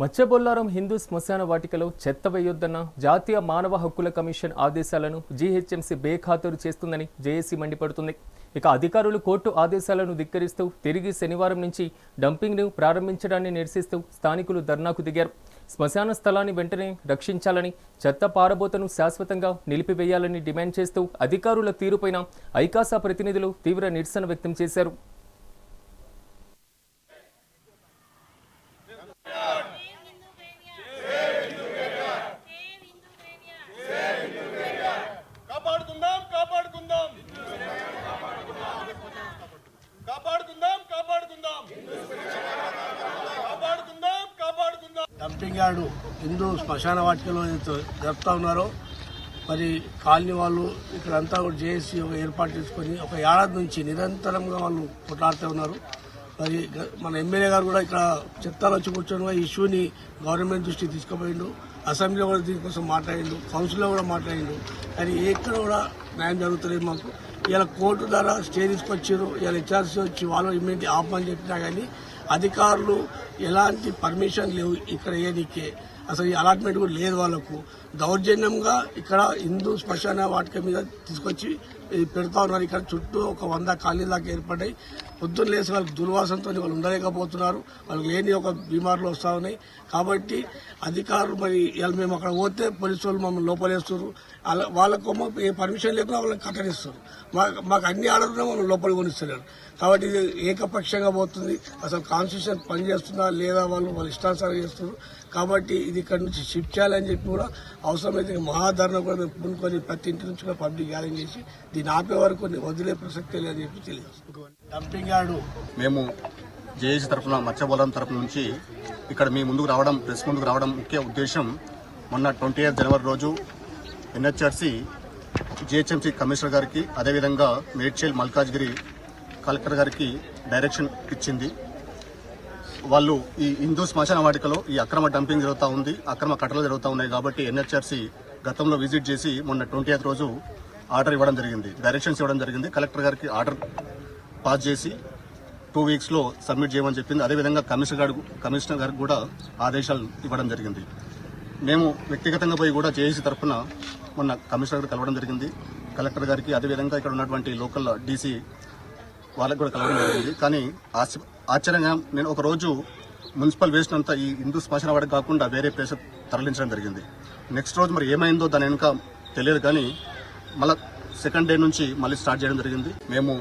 మత్స్యబొల్లారం హిందూ శ్మశాన వాటికలో చెత్త వేయొద్దన్న జాతీయ మానవ హక్కుల కమిషన్ ఆదేశాలను జీహెచ్ఎంసీ బేఖాతరు చేస్తుందని జేఏసీ మండిపడుతుంది. ఇక అధికారులు కోర్టు ఆదేశాలను ధిక్కరిస్తూ తిరిగి శనివారం నుంచి డంపింగ్ను ప్రారంభించడాన్ని నిరసిస్తూ స్థానికులు ధర్నాకు దిగారు. శ్మశాన స్థలాన్ని వెంటనే రక్షించాలని చెత్త పారబోతను శాశ్వతంగా నిలిపివేయాలని డిమాండ్ చేస్తూ అధికారుల తీరుపైన ఐకాసా ప్రతినిధులు తీవ్ర నిరసన వ్యక్తం చేశారు. డంపింగ్ యార్డు హిందూ శ్మశాన వాటికలో జరుపుతా ఉన్నారో మరి కాలనీ వాళ్ళు ఇక్కడంతా కూడా జేఏసీ ఏర్పాటు చేసుకొని ఒక ఏడాది నుంచి నిరంతరంగా వాళ్ళు కొట్లాడుతూ ఉన్నారు. మరి మన ఎమ్మెల్యే గారు కూడా ఇక్కడ చెత్తాలు వచ్చి కూర్చొని ఈ ఇష్యూని గవర్నమెంట్ దృష్టికి తీసుకుపోయిండు. అసెంబ్లీలో కూడా దీనికోసం మాట్లాడిండు కౌన్సిల్లో కూడా మాట్లాడిండు. కానీ ఎక్కడ కూడా న్యాయం జరుగుతలేదు మాకు. ఇలా కోర్టు ద్వారా స్టే తీసుకొచ్చారు ఇలా హెచ్ఆర్సీ వచ్చి వాళ్ళు ఇమ్మీడియట్ ఆపమని చెప్పినా కానీ అధికారులు ఎలాంటి పర్మిషన్ లేవు ఇక్కడ ఏనికే అసలు ఈ అలాట్మెంట్ కూడా లేదు వాళ్ళకు. దౌర్జన్యంగా ఇక్కడ హిందూ శ్మశాన వాటిక మీద తీసుకొచ్చి పెడతా ఉన్నారు. ఇక్కడ చుట్టూ ఒక వంద ఖాళీ దాకా ఏర్పడ్డాయి. పొద్దున్న లేసి వాళ్ళకి దుర్వాసనతో వాళ్ళు ఉండలేకపోతున్నారు. వాళ్ళకి లేని ఒక బీమార్లు వస్తూ ఉన్నాయి. కాబట్టి అధికారులు మరి మేము అక్కడ పోతే పోలీసు వాళ్ళు మమ్మల్ని లోపలేస్తున్నారు. అలా వాళ్ళకు ఏ పర్మిషన్ లేకుండా వాళ్ళకి కట్టడిస్తారు మాకు మాకు అన్ని ఆర్డర్లు మమ్మల్ని లోపలి కొనిస్తున్నారు కాబట్టి ఇది ఏకపక్షంగా పోతుంది. అసలు కాన్స్టిట్యూషన్ పనిచేస్తుందా లేదా వాళ్ళు వాళ్ళు ఇష్టానుసారం చేస్తున్నారు. కాబట్టి ఇది ఇక్కడ నుంచి షిఫ్ట్ చేయాలని చెప్పి కూడా అవసరమైతే మహాధరణ కూడా మేము పూనుకొని ప్రతి ఇంటి నుంచి కూడా పబ్లిక్ గ్యాదరింగ్ చేసి దీన్ని ఆపే వరకు వదిలే ప్రసక్తి లేదని చెప్పి తెలియదు డంపింగ్ యార్డు. మేము జేఏసీ తరఫున మత్స్యబోలం తరఫు నుంచి ఇక్కడ మీ ముందుకు రావడం ప్రెస్ ముందుకు రావడం ముఖ్య ఉద్దేశం. మొన్న ట్వంటీ జనవరి రోజు ఎన్హెచ్ఆర్సీ జిహెచ్ఎంసీ కమిషనర్ గారికి అదేవిధంగా మేడ్చేల్ మల్కాజ్గిరి కలెక్టర్ గారికి డైరెక్షన్ ఇచ్చింది. వాళ్ళు ఈ హిందూ శ్మశాన వాటికలో ఈ అక్రమ డంపింగ్ జరుగుతూ ఉంది అక్రమ కట్టలు జరుగుతూ ఉన్నాయి కాబట్టి ఎన్హెచ్ఆర్సీ గతంలో విజిట్ చేసి మొన్న ట్వంటీ రోజు ఆర్డర్ ఇవ్వడం జరిగింది డైరెక్షన్స్ ఇవ్వడం జరిగింది. కలెక్టర్ గారికి ఆర్డర్ పాస్ చేసి టూ వీక్స్లో సబ్మిట్ చేయమని చెప్పింది. అదేవిధంగా కమిషనర్ గారు కమిషనర్ గారికి కూడా ఆదేశాలు ఇవ్వడం జరిగింది. మేము వ్యక్తిగతంగా పోయి కూడా జేఏసీ తరఫున మొన్న కమిషనర్ గారు కలవడం జరిగింది. కలెక్టర్ గారికి అదేవిధంగా ఇక్కడ ఉన్నటువంటి లోకల్ డీసీ వాళ్ళకి కూడా కలవడం జరిగింది. కానీ ఆశ్చర్యంగా నేను ఒక రోజు మున్సిపల్ వేస్ట్ అంతా ఈ హిందూ శ్మశాన వాడికి కాకుండా వేరే ప్లేస్ తరలించడం జరిగింది. నెక్స్ట్ రోజు మరి ఏమైందో దాని వెనుక తెలియదు కానీ మళ్ళీ సెకండ్ డే నుంచి మళ్ళీ స్టార్ట్ చేయడం జరిగింది. మేము